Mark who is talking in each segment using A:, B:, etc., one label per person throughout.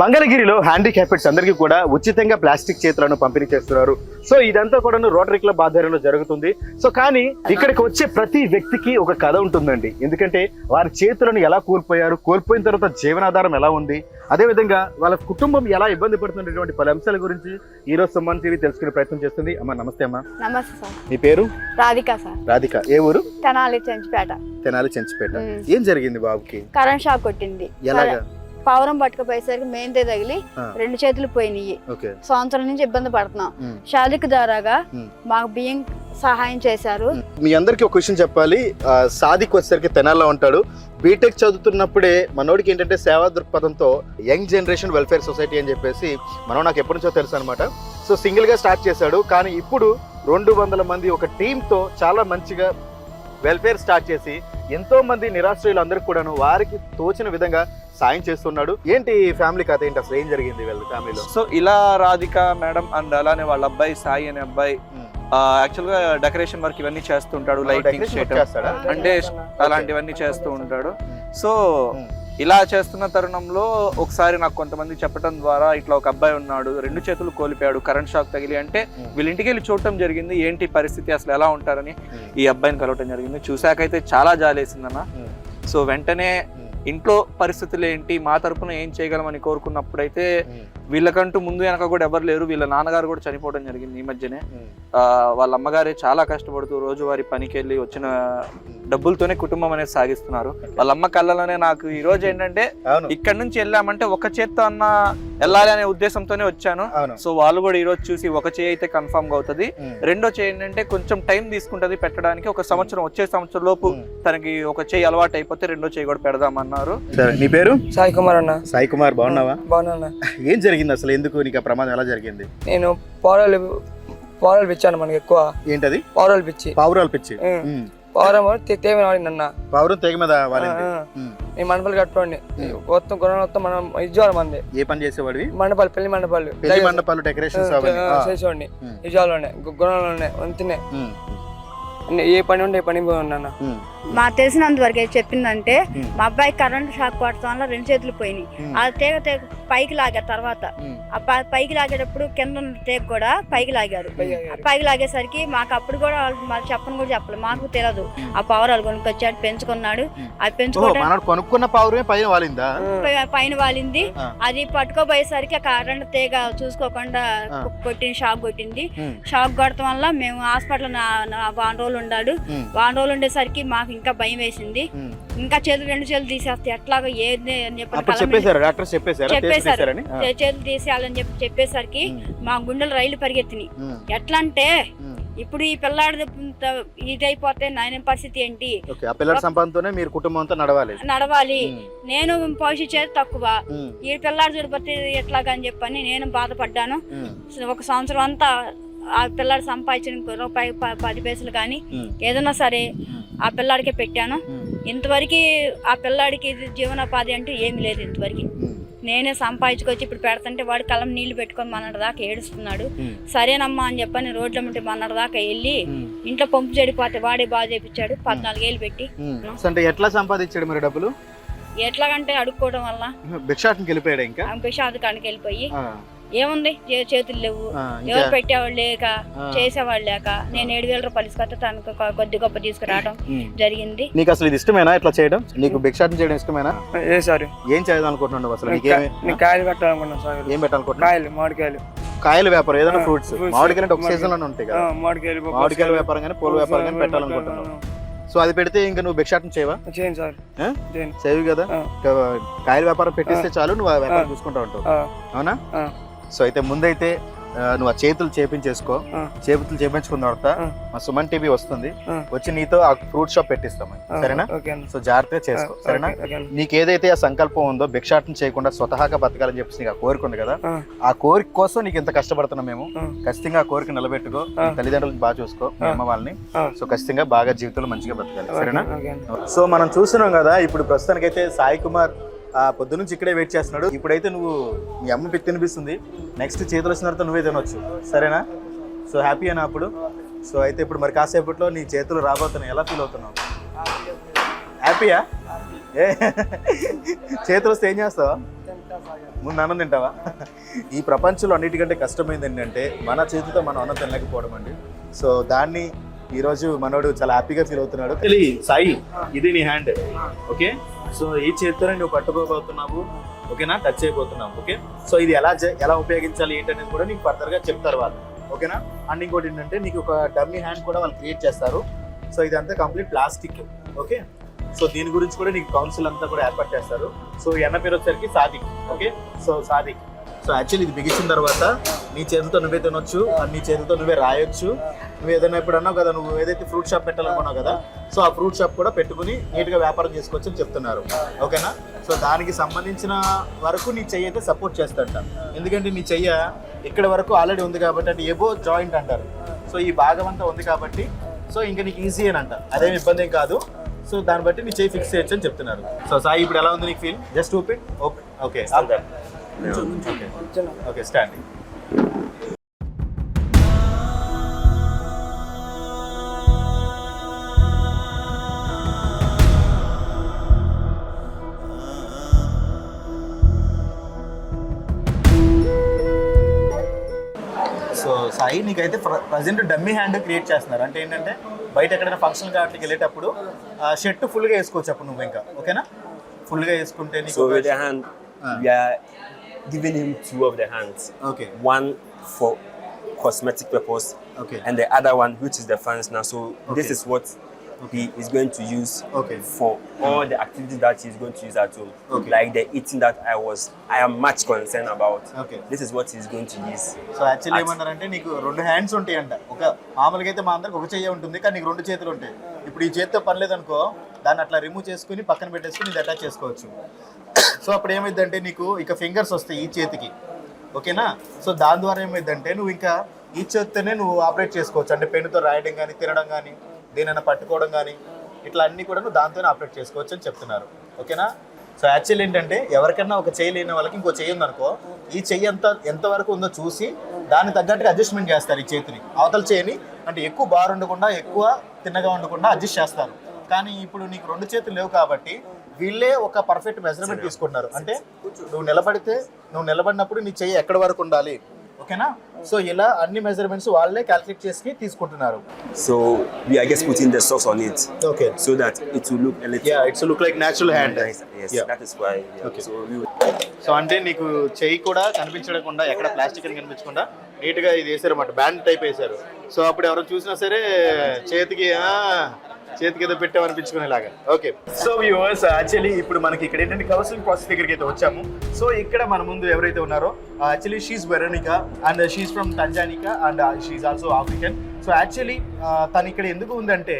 A: మంగళగిరిలో హ్యాండిక్యాపెట్స్ అందరికీ కూడా ఉచితంగా ప్లాస్టిక్ చేతులను పంపిణీ చేస్తున్నారు. సో ఇదంతా కూడా రోటరీ క్లబ్ ఆధ్వర్యంలో జరుగుతుంది. సో కానీ ఇక్కడికి వచ్చే ప్రతి వ్యక్తికి ఒక కథ ఉంటుందండి. ఎందుకంటే వారి చేతులను ఎలా కోల్పోయారు కోల్పోయిన తర్వాత జీవనాధారం ఎలా ఉంది అదేవిధంగా వాళ్ళ కుటుంబం ఎలా ఇబ్బంది పడుతున్నటువంటి పలు అంశాల గురించి ఈ రోజు సుమన్ టీవీ తెలుసుకునే ప్రయత్నం చేస్తుంది. అమ్మా నమస్తే అమ్మా.
B: నమస్తే సార్.
A: మీ పేరు?
B: రాధిక సార్.
A: రాధిక. ఏ ఊరు?
B: తెనాలి చెంచిపేట.
A: తెనాలి చెంచిపేట. ఏం జరిగింది బాబుకి?
B: కరెంట్ షాక్ కొట్టింది.
A: ఎలాగా?
B: పవరం పట్టుకుపోయేసరికి మెయిన్తే తగిలి. రెండు చేతులు పోయినాయి సంవత్సరం నుంచి ఇబ్బంది పడుతున్నాం. ద్వారాగా
A: మ్మ్.
B: మాకు బియ్యం సహాయం చేశారు.
A: మీ అందరికి ఒక విషయం చెప్పాలి. సాదిక్ వచ్చేసరికి తెనాల్లో ఉంటాడు. బీటెక్ చదువుతున్నప్పుడే మనోడికి ఏంటంటే సేవా దృక్పథంతో యంగ్ జనరేషన్ వెల్ఫేర్ సొసైటీ అని చెప్పేసి మనం నాకు ఎప్పటి నుంచో తెలుసు అనమాట సో సింగిల్గా స్టార్ట్ చేశాడు. కానీ ఇప్పుడు రెండు వందల మంది ఒక టీమ్తో చాలా మంచిగా వెల్ఫేర్ స్టార్ట్ చేసి ఎంతో మంది నిరాశ్రయులు అందరికి కూడాను వారికి తోచిన విధంగా సాయం చేస్తున్నాడు. ఏంటి ఫ్యామిలీ కథ ఏంటి? అసలు ఏం జరిగింది వీళ్ళ ఫ్యామిలీలో?
C: సో ఇలా రాధిక మేడం అండ్ అలానే వాళ్ళ అబ్బాయి సాయి అనే అబ్బాయి యాక్చువల్గా డెకరేషన్ వర్క్ ఇవన్నీ చేస్తుంటాడు చేయటం.
A: చేస్తాడా?
C: అంటే అలాంటివన్నీ చేస్తూ ఉంటాడు. సో. ఇలా చేస్తున్న తరుణంలో ఒకసారి నాకు కొంతమంది చెప్పడం ద్వారా ఇట్లా ఒక అబ్బాయి ఉన్నాడు రెండు చేతులు కోల్పోయాడు కరెంట్ షాక్ తగిలి అంటే. వీళ్ళ ఇంటికి వెళ్ళి చూడటం జరిగింది ఏంటి పరిస్థితి అసలు ఎలా ఉంటారని. ఈ అబ్బాయిని కలవటం జరిగింది. చూసాకైతే చాలా జాలేసిందన్న. సో వెంటనే. ఇంట్లో పరిస్థితులు ఏంటి? మా తరపున ఏం చేయగలమని కోరుకున్నప్పుడైతే వీళ్ళకంటూ ముందు వెనక కూడా ఎవరు లేరు. వీళ్ళ నాన్నగారు కూడా చనిపోవడం జరిగింది ఈ మధ్యనే. ఆ, వాళ్ళ అమ్మగారే చాలా కష్టపడుతూ రోజువారీ పనికి వెళ్ళి వచ్చిన డబ్బులతోనే కుటుంబం అనేది సాగిస్తున్నారు. వాళ్ళ అమ్మ కళ్ళలోనే నాకు ఈ రోజు ఏంటంటే ఇక్కడ నుంచి వెళ్ళామంటే ఒక చేత్తో అన్న వెళ్ళాలి అనే ఉద్దేశంతోనే వచ్చాను. సో వాళ్ళు కూడా ఈ రోజు చూసి ఒక చేయి అయితే కన్ఫర్మ్గా అవుతుంది. రెండో చేయి ఏంటంటే కొంచెం టైం తీసుకుంటది పెట్టడానికి. ఒక సంవత్సరం వచ్చే సంవత్సరం లోపు. తనకి ఒక చేయి అలవాటు అయిపోతే రెండో చేయి కూడా పెడదామన్నారు.
A: సరే నీ పేరు?
D: సాయి కుమార్ అన్న.
A: సాయి కుమార్ బాగున్నావా?
D: బాగున్నా
A: ఏం జరిగింది? అసలు? ఎందుకు నీకు ఆ ప్రమాదం ఎలా జరిగింది?
D: నేను పౌరాలు పౌరాలు పిచ్చాను మనకి ఎక్కువ.
A: ఏంటది?
D: పౌరాలు పిచ్చి.
A: పావురాలు పిచ్చి.
D: పౌరం తేమ వాడింది అన్న
A: పావురం తెగ మీద. ఉమ్.
D: ఈ మండపాలు కట్టుకోండి. మొత్తం కొన మొత్తం మనం ఇజ్జాలి మంది.
A: ఏ పని చేసేవాడివి?
D: మండపాలు పెళ్ళి మండపాలు.
A: పెళ్ళి మండపాలు ఆ.
D: చేసేవాడిని. ఇజ్జాలోనే
A: ఉమ్.
D: అన్ని ఏ పని ఉంటే ఏ పని పోయి ఉన్నా.
B: మాకు తెలిసినంత వరకు అయితే చెప్పిందంటే. మా అబ్బాయి కరెంట్ షాక్ కొట్టడం వల్ల రెండు చేతులు పోయినాయి. ఆ తీగ తీగ పైకి లాగారు తర్వాత. ఆ పైకి లాగేటప్పుడు కింద ఉన్న తీగ కూడా పైకి లాగారు పైకి లాగేసరికి మాకు అప్పుడు కూడా వాళ్ళు మాకు చెప్పని కూడా చెప్పలేదు మాకు తెలియదు ఆ పవరాలు కొనుక్కొచ్చాడు పెంచుకున్నాడు. అది పెంచుకోవడం
A: మనోడు కొనుక్కున్న పావురమే పైన వాలిందా
B: పైన వాలింది. అది పట్టుకోబోయేసరికి ఆ కరెంట్ తీగ చూసుకోకుండా కొట్టింది షాక్ కొట్టింది. షాక్ కొడటం వల్ల మేము హాస్పిటల్ వారం రోజులు
A: ఉమ్.
B: వారం రోజులు ఉండేసరికి మాకు ఇంకా భయం వేసింది. ఇంకా చేతులు రెండు చేతులు తీసేస్తే ఎట్లాగో ఏది అని చెప్పి
A: చెప్పేశారు? డాక్టర్ చెప్పేశారు?
B: చెప్పేశారు. చేతులు తీసేయాలని చెప్పి చెప్పేసరికి మా గుండెలు రైలు పరిగెత్తినాయి. ఎట్లా అంటే ఇప్పుడు ఈ పిల్లాడి ఇదైపోతే నాయన పరిస్థితి ఏంటి?
A: సంపాదనతోనే మీరు కుటుంబం అంతా నడవాలి.
B: నడవాలి. నేను పోషించేది తక్కువ. ఈ పిల్లాడు చూడబట్టి ఎట్లాగా అని చెప్పని నేను బాధపడ్డాను. ఒక సంవత్సరం అంతా ఆ పిల్లాడు సంపాదించిన రూపాయి పది పైసలు కానీ. ఏదైనా సరే. ఆ పిల్లాడికే పెట్టాను. ఇంతవరకు ఆ పిల్లాడికి ఇది జీవనోపాధి అంటే ఏమీ లేదు ఇంతవరకు. నేనే సంపాదించుకొచ్చి ఇప్పుడు పెడుతుంటే వాడు కలం నీళ్ళు పెట్టుకొని మన్నటి దాకా ఏడుస్తున్నాడు. సరేనమ్మా అని చెప్పని రోడ్ల ముంటి మన్నటి దాకా వెళ్ళి. ఇంట్లో పంపు చెడిపోతే వాడే బాగా చేపించాడు పద్నాలుగేళ్ళు పెట్టి.
A: అంటే ఎట్లా సంపాదించాడు మరి డబ్బులు
B: ఎట్లాగంటే అడుక్కోవడం వల్ల
A: భిక్షాటనకి వెళ్ళిపోయాడు ఇంకా
B: కాడికి వెళ్ళిపోయి. ఏముంది? చేతులు లేవు. ఎవరు పెట్టేవాళ్ళు లేక. చేసేవాళ్ళు లేక నేను ఏడు వేల రూపాయలు ఇసుకొస్తే తనకు కొద్ది గొప్ప తీసుకురావడం. జరిగింది.
A: నీకు అసలు ఇది ఇష్టమేనా ఇట్లా చేయడం? నీకు భిక్షాటన చేయడం ఇష్టమేనా?
D: ఏ సార్?
A: ఏం చేద్దాం అనుకుంటున్నావు అసలు
D: కాయలు పెట్టాలనుకున్నాను సార్.
A: ఏం పెట్టాలనుకుంటున్నావు?
D: కాయలు మామిడికాయలు.
A: కాయల వ్యాపారం ఏదైనా ఫ్రూట్స్. మామిడికాయలు అంటే ఒక సీజన్లోనే ఉంటాయి
D: ఆ,
A: కదా
D: మామిడికాయలు
A: మామిడికాయల
D: కాయలు,
A: వ్యాపారం కానీ పూల వ్యాపారం కానీ పెట్టాలనుకుంటున్నావు. సో అది పెడితే ఇంకా నువ్వు భిక్షాటన చేయవా?
D: చేయండి సార్.
A: చేయవు కదా? కాయల వ్యాపారం పెట్టిస్తే చాలు నువ్వు ఆ వ్యాపారం. చూసుకుంటా ఉంటావు. అవునా?
D: ఆ.
A: సో అయితే ముందైతే నువ్వు ఆ చేతులు చేపించేసుకో. చేతులు చేపించుకున్న తర్వాత. మా సుమన్ టీవీ వస్తుంది. వచ్చి నీతో ఆ ఫ్రూట్ షాప్ పెట్టిస్తాం
D: ఆ,
A: సరేనా. సో జాగ్రత్తగా చేసుకో సరేనా. నీకు ఏదైతే ఆ సంకల్పం ఉందో భిక్షాటన చేయకుండా స్వతహాగా బతకాలని చెప్పేసి నీకు ఆ కోరిక ఉంది కదా
D: ఆ.
A: కోరిక కోసం నీకు ఇంత కష్టపడుతున్నాం మేము. ఖచ్చితంగా ఆ కోరిక నిలబెట్టుకో తల్లిదండ్రులకు బాగా చూసుకో. అమ్మ వాళ్ళని. సో ఖచ్చితంగా బాగా జీవితంలో మంచిగా బతకాలి సరేనా. సో మనం చూస్తున్నాం కదా ఇప్పుడు ప్రస్తుతానికైతే సాయి కుమార్ ఆ పొద్దు నుంచి ఇక్కడే వెయిట్ చేస్తున్నాడు. ఇప్పుడైతే నువ్వు మీ అమ్మ పిక్ తినిపిస్తుంది. నెక్స్ట్ చేతులు వచ్చిన తర్వాత నువ్వే తినొచ్చు. సరేనా? సో హ్యాపీ అయినా అప్పుడు? సో అయితే ఇప్పుడు మరి కాసేపట్లో నీ చేతులు రాబోతున్నాయి. ఎలా ఫీల్ అవుతున్నావు? హ్యాపీయా ఏ? చేతులు వస్తే ఏం చేస్తావా? ముందు అన్నం తింటావా? ఈ ప్రపంచంలో అన్నిటికంటే కష్టమైంది ఏంటంటే మన చేతితో మనం అన్నం తినలేకపోవడం అండి. సో దాన్ని ఈరోజు మనోడు చాలా హ్యాపీగా ఫీల్ అవుతున్నాడు. సాయి ఇది నీ హ్యాండ్ ఓకే సో ఈ చేతితోనే నువ్వు పట్టుకోబోతున్నావు ఓకేనా? Touch అయిపోతున్నావు okay? సో ఇది ఎలా ఎలా ఉపయోగించాలి ఏంటనేది కూడా నీకు ఫర్దర్గా చెప్తారు వాళ్ళు ఓకేనా? అండ్ ఇంకోటి ఏంటంటే నీకు ఒక డమ్మీ హ్యాండ్ కూడా వాళ్ళు క్రియేట్ చేస్తారు. సో ఇదంతా కంప్లీట్ ప్లాస్టిక్ ఓకే? సో దీని గురించి కూడా నీకు కౌన్సిల్ అంతా కూడా ఏర్పాటు చేస్తారు. సో ఎన్న పేరు వచ్చేసరికి Sadiq okay? So Sadiq. So actually ఇది బిగించిన తర్వాత నీ చేతితో నువ్వే తినొచ్చు నీ చేతితో నువ్వే రాయొచ్చు. నువ్వు ఏదైనా ఇప్పుడు అన్నావు కదా నువ్వు ఏదైతే ఫ్రూట్ షాప్ పెట్టాలనుకున్నావు కదా సో ఆ ఫ్రూట్ షాప్ కూడా పెట్టుకుని నీట్గా వ్యాపారం చేసుకోవచ్చు అని చెప్తున్నారు. ఓకేనా? సో దానికి సంబంధించిన వరకు నీ చెయ్యి అయితే సపోర్ట్ చేస్తాడంట ఎందుకంటే నీ చెయ్య ఇక్కడ వరకు ఆల్రెడీ ఉంది కాబట్టి అంటే ఎబో జాయింట్ అంటారు. సో ఈ భాగం అంతా ఉంది కాబట్టి సో ఇంకా నీకు ఈజీ అని అంట. అదేం ఇబ్బంది ఏం కాదు. సో దాన్ని బట్టి నీ చేయి ఫిక్స్ చేయొచ్చు అని చెప్తున్నారు. సో సాయి ఇప్పుడు ఎలా ఉంది నీకు feel just open okay okay okay standing so Sai నీకైతే ప్రజెంట్ డమ్మీ హ్యాండ్ క్రియేట్ చేస్తున్నారు. అంటే ఏంటంటే బయట ఎక్కడైనా ఫంక్షన్ వాటికి వెళ్ళేటప్పుడు షర్ట్ ఫుల్గా వేసుకోవచ్చు అప్పుడు నువ్వు ఇంకా. ఓకేనా? ఫుల్గా వేసుకుంటే నీకు
E: So
A: ఒక-
E: with the hand,
A: Ah.
E: we are giving him two of the hands.
A: Okay
E: One for cosmetic purpose
A: okay
E: and the other one which is the fans now. So this
A: Okay.
E: is what he is going to use
A: Okay.
E: for all the activities that he's going to use at home.
A: Okay.
E: Like the eating that I was I am much concerned about.
A: Okay.
E: This is what he's going to use.
A: So actually ఏమన్నారంటే నీకు రెండు hands ఉంటాయి అంట ఒక మామూలుగా అయితే మా అందరికి ఒక చెయ్యి ఉంటుంది కానీ నీకు రెండు చేతులు ఉంటాయి ఇప్పుడు ఈ చేతితో పని లేదనుకో దాన్ని అట్లా రిమూవ్ చేసుకుని పక్కన పెట్టేసుకుని ఇది అటాచ్ చేసుకోవచ్చు సో అప్పుడు ఏమైందంటే నీకు ఇక ఫింగర్స్ వస్తాయి ఈ చేతికి. ఓకేనా? సో దాని ద్వారా ఏమైందంటే నువ్వు ఇంకా ఈ చేత్తోనే నువ్వు ఆపరేట్ చేసుకోవచ్చు. అంటే పెన్నుతో రాయడం కానీ తినడం కానీ దేనైనా పట్టుకోవడం కానీ ఇట్లా అన్ని కూడా నువ్వు దాంతోనే ఆపరేట్ చేసుకోవచ్చు అని చెప్తున్నారు. ఓకేనా? సో యాక్చువల్ ఏంటంటే ఎవరికైనా ఒక చేయి లేని వాళ్ళకి ఇంకో చెయ్యి ఉందనుకో ఈ చెయ్యి ఎంత ఎంతవరకు ఉందో చూసి దానికి తగ్గట్టుగా అడ్జస్ట్మెంట్ చేస్తారు ఈ చేతిని. అవతల చేయిని అంటే ఎక్కువ బార్ ఉండకుండా ఎక్కువ తిన్నగా ఉండకుండా అడ్జస్ట్ చేస్తారు. కానీ ఇప్పుడు నీకు రెండు చేతులు లేవు కాబట్టి వీళ్ళే ఒక పర్ఫెక్ట్ మెజర్మెంట్ తీసుకుంటున్నారు అంటే నువ్వు నిలబడితే నువ్వు నిలబడినప్పుడు నీ చెయ్యి ఎక్కడ వరకు ఉండాలి ఓకేనా సో ఇలా అన్ని మెజర్మెంట్స్ వాళ్ళే క్యాల్కులేట్ చేసి తీసుకుంటున్నారు
E: So we are just putting the socks on it
A: okay
E: so that it will look a little
A: yeah it's look like natural
E: hand. Yes,
A: Yeah.
E: that is why. yeah.
A: Okay.
E: So we will
A: so అంటే నీకు చెయ్యి కూడా కనిపించకుండా ఎక్కడ plastic అని కనిపించకుండా నీట్గా ఇది వేసారు అన్నమాట బ్యాండ్ టైప్ వేసారు సో అప్పుడు ఎవరు చూసినా సరే చేతికి ఆ, చేతికి ఏదో పెట్టామనిపించుకునేలాగా. ఓకే సో వ్యూవర్స్ యాక్చువల్లీ ఇప్పుడు మనకి ఇక్కడ ఏంటంటే కౌన్సిలింగ్ ప్రాసెస్ దగ్గరికి అయితే వచ్చాము. సో ఇక్కడ మన ముందు ఎవరైతే ఉన్నారో actually she's Veronica and she's from Tanganyika and she's also African so actually తను ఇక్కడ ఎందుకు ఉందంటే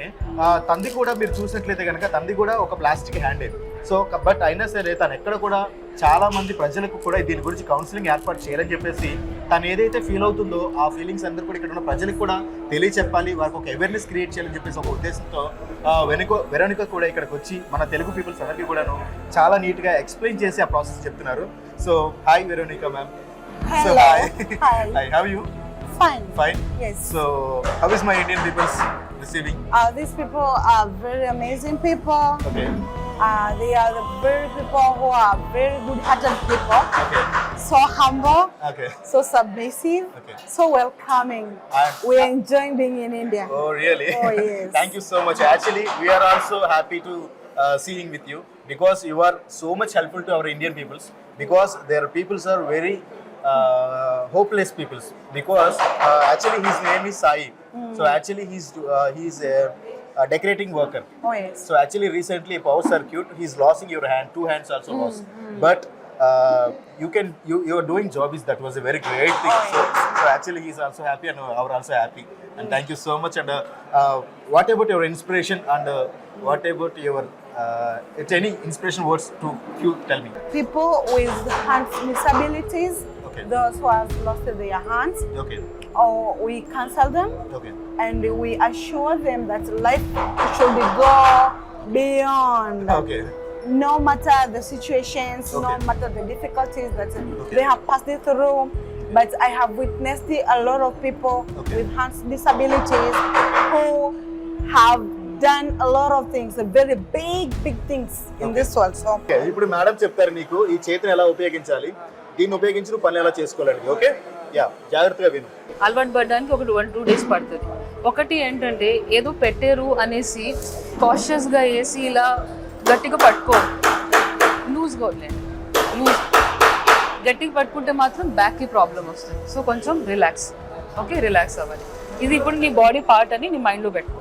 A: తంది కూడా మీరు చూసినట్లయితే కనుక తంది కూడా ఒక ప్లాస్టిక్ హ్యాండే సో బట్ అయినా సరే తను ఎక్కడ కూడా చాలా మంది ప్రజలకు కూడా దీని గురించి కౌన్సిలింగ్ ఏర్పాటు చేయాలని చెప్పేసి తను ఏదైతే ఫీల్ అవుతుందో ఆ ఫీలింగ్స్ అందరూ కూడా ఇక్కడ ఉన్న ప్రజలకు కూడా తెలియచెప్పాలి. వారికి ఒక అవేర్నెస్ క్రియేట్ చేయాలని చెప్పేసి ఒక ఉద్దేశంతో వెనుక వెరోనిక కూడా ఇక్కడికి వచ్చి మన తెలుగు పీపుల్స్ అందరికీ కూడాను చాలా నీట్గా ఎక్స్ప్లెయిన్ చేసి ఆ ప్రాసెస్ చెప్తున్నారు. So hi Veronica
F: ma'am
A: so.
F: Hi.
A: Hi have you
F: Fine.
A: Fine?
F: Yes.
A: So, how is my Indian people receiving?
F: Uh, these people are very amazing people.
A: Okay.
F: Uh, they are the very people who are very good-hearted people.
A: Okay.
F: So humble.
A: Okay.
F: So submissive.
A: Okay.
F: So welcoming.
A: I'm,
F: We're I'm, enjoying being in India.
A: Oh, really?
F: Oh, yes.
A: Thank you so much. Actually, we are also happy to uh, seeing with you because you are so much helpful to our Indian peoples because their peoples are very hopeless people because uh, actually his name is Sai. So actually he's uh, he's a, a decorating worker.
F: Oh yes.
A: So actually, recently power circuit, he's losing your hand, two hands also lost. But uh, you can you you are doing job is that was a very great thing. so, so actually, he's also happy and uh, our also happy. And thank you so much. And uh, uh, what about your inspiration and uh, what about your uh, it's any inspiration words to you tell me?
F: People with hand disabilities,
A: Okay.
F: those who have lost their hands,
A: Okay,
F: or we counsel them
A: okay,
F: and we assure them that life should go beyond.
A: okay,
F: No matter the situations, no
A: Okay.
F: matter the difficulties that
A: Okay.
F: they have passed it through, but I have witnessed the- a lot of people
A: Okay.
F: with hands disabilities who have done a lot of things, a very big, big things in
A: Okay.
F: this world. So
A: okay ఇప్పుడు madam చెప్తారు నీకు ఈ చేతిని ఎలా ఉపయోగించాలి దీన్ని ఉపయోగించి నువ్వు పనులు ఎలా చేసుకోవాలని ఓకే? యా జాగ్రత్తగా విను.
G: అలవాటు పడడానికి ఒక వన్ టూ డేస్ పడుతుంది. ఒకటి ఏంటంటే ఏదో పెట్టారు అనేసి కాషియస్గా వేసి ఇలా గట్టిగా పట్టుకో. లూజ్గా వదిలేండి లూజ్ గట్టిగా పట్టుకుంటే మాత్రం బ్యాక్కి ప్రాబ్లం వస్తుంది. సో కొంచెం రిలాక్స్ ఓకే రిలాక్స్ అవ్వాలి. ఇది ఇప్పుడు నీ బాడీ పార్ట్ అని నీ మైండ్లో పెట్టుకో.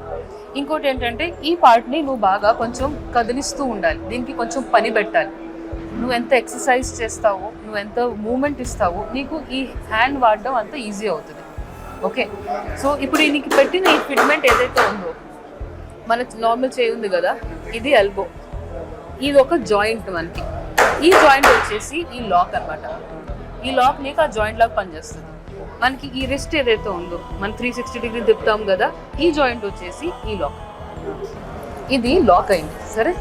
G: ఇంకోటి ఏంటంటే ఈ పార్ట్ని నువ్వు బాగా కొంచెం కదిలిస్తూ ఉండాలి. దీనికి కొంచెం పని పెట్టాలి. నువ్వు ఎంత ఎక్సర్సైజ్ చేస్తావో నువ్వు ఎంత మూమెంట్ ఇస్తావో నీకు ఈ హ్యాండ్ వాడడం అంత ఈజీ అవుతుంది. ఓకే సో ఇప్పుడు నీకు పెట్టిన ఈ ఫిట్మెంట్ ఏదైతే ఉందో మన నార్మల్ చేయి ఉంది కదా ఇది ఎల్బో ఇది ఒక జాయింట్ మనకి. ఈ జాయింట్ వచ్చేసి ఈ లాక్ అన్నమాట. ఈ లాక్ నీకు ఆ జాయింట్ లాగా పనిచేస్తుంది. మనకి ఈ రిస్ట్ ఏదైతే ఉందో మనం త్రీ సిక్స్టీ డిగ్రీ తిప్పుతాం కదా ఈ జాయింట్ వచ్చేసి ఈ లాక్ ఇది లాక్ అయింది. సరే?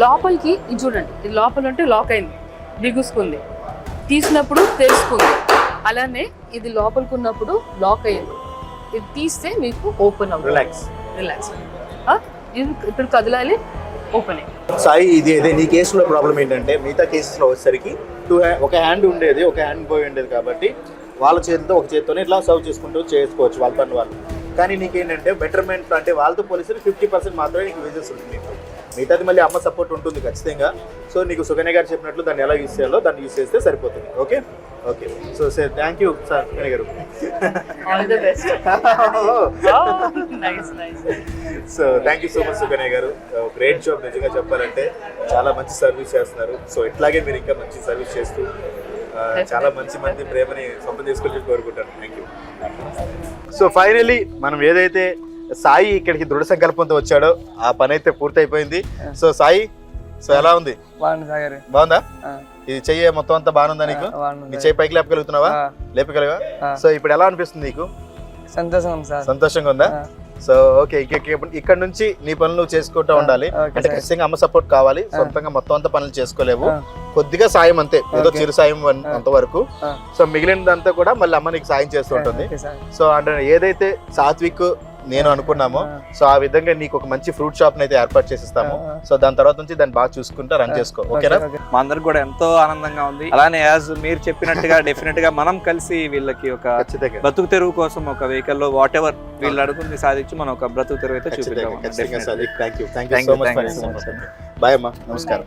G: లోపలికి ఇది చూడండి ఇది లోపల ఉంటే లాక్ అయింది బిగుసుకుంది. తీసినప్పుడు తెరుచుకుంది. అలానే ఇది లోపలికి ఉన్నప్పుడు లాక్ అయ్యింది ఇది తీస్తే మీకు ఓపెన్ అవుతుంది.
A: రిలాక్స్
G: రిలాక్స్ ఇది ఇప్పుడు కదలాలి ఓపెన్ అయ్యి
A: సాయి ఇది అదే నీ కేసులో ప్రాబ్లం ఏంటంటే మిగతా కేసెస్లో వచ్చేసరికి టూ ఒక హ్యాండ్ ఉండేది ఒక హ్యాండ్ పోయి ఉండేది కాబట్టి వాళ్ళ చేతితో ఒక చేతితోనే ఇట్లా సర్వ్ చేసుకుంటూ చేసుకోవచ్చు వాళ్ళ పని వాళ్ళు. కానీ నీకేంటంటే బెటర్మెంట్ అంటే వాళ్ళతో పోలిస్తే ఫిఫ్టీ పర్సెంట్ మాత్రమే నీకు వేజెస్ ఉంటుంది నీకు. మిగతాది మళ్ళీ అమ్మ సపోర్ట్ ఉంటుంది ఖచ్చితంగా. సో నీకు సుకన్య గారు చెప్పినట్లు దాన్ని ఎలా యూస్ చేయాలో దాన్ని యూస్ చేస్తే సరిపోతుంది. Okay okay so sir thank you sir Sukanya garu.
G: All the best nice nice
A: so thank you so much Sukanya garu. Great job నిజంగా చెప్పాలంటే. చాలా మంచి సర్వీస్ చేస్తున్నారు. సో ఇట్లాగే మీరు ఇంకా మంచి సర్వీస్ చేస్తూ ఆ, చాలా మంచి మంది ప్రేమని సొంతం చేసుకొని కోరుకుంటాను. థ్యాంక్ యూ సో ఫైనలీ మనం ఏదైతే సాయి ఇక్కడికి దృఢ సంకల్పంతో వచ్చాడో ఆ పని అయితే పూర్తయిపోయింది. సో సాయి సో ఎలా ఉంది?
D: బాగుంది.
A: ఇది చెయ్యి మొత్తం అంతా బాగుందా నీకు? నీ చెయ్యి పైకి లేపగలుగుతున్నావా? లేపగలవా. సో ఇప్పుడు ఎలా అనిపిస్తుంది నీకు? సంతోషంగా ఉందా. సో ఓకే ఇక్కడ నుంచి నీ పనులు చేసుకుంటూ ఉండాలి. అంటే. ఖచ్చితంగా అమ్మ సపోర్ట్ కావాలి. సొంతంగా మొత్తం అంతా పనులు చేసుకోలేవు. కొద్దిగా సాయం అంతే. ఏదో. చిరు సాయం. అంతవరకు. సో మిగిలినదంతా కూడా మళ్ళీ అమ్మ నీకు సాయం చేస్తూ ఉంటుంది
D: ఓకే సార్.
A: సో అంటే ఏదైతే సాత్విక్ నేను అనుకున్నామో. సో ఆ విధంగా నీకు ఒక మంచి ఫ్రూట్ షాప్ అయితే ఏర్పాటు చేసిస్తాము. సో దాని తర్వాత నుంచి దాన్ని బాగా చూసుకుంటా రన్ చేసుకో. ఓకేనా?
D: Okay, okay.
C: మా అందరికి కూడా ఎంతో ఆనందంగా ఉంది. అలానే యాజ్ మీరు చెప్పినట్టుగా డెఫినెట్గా మనం కలిసి వీళ్ళకి ఒక బ్రతుకు తెరువు కోసం ఒక వెహికల్లో వాట్ ఎవర్ వీళ్ళు అడుగుంది సాధించి మనం ఒక బ్రతుకు తెరువు అయితే చూపిద్దాం. much.
A: బాయ్ అమ్మా. నమస్కారం.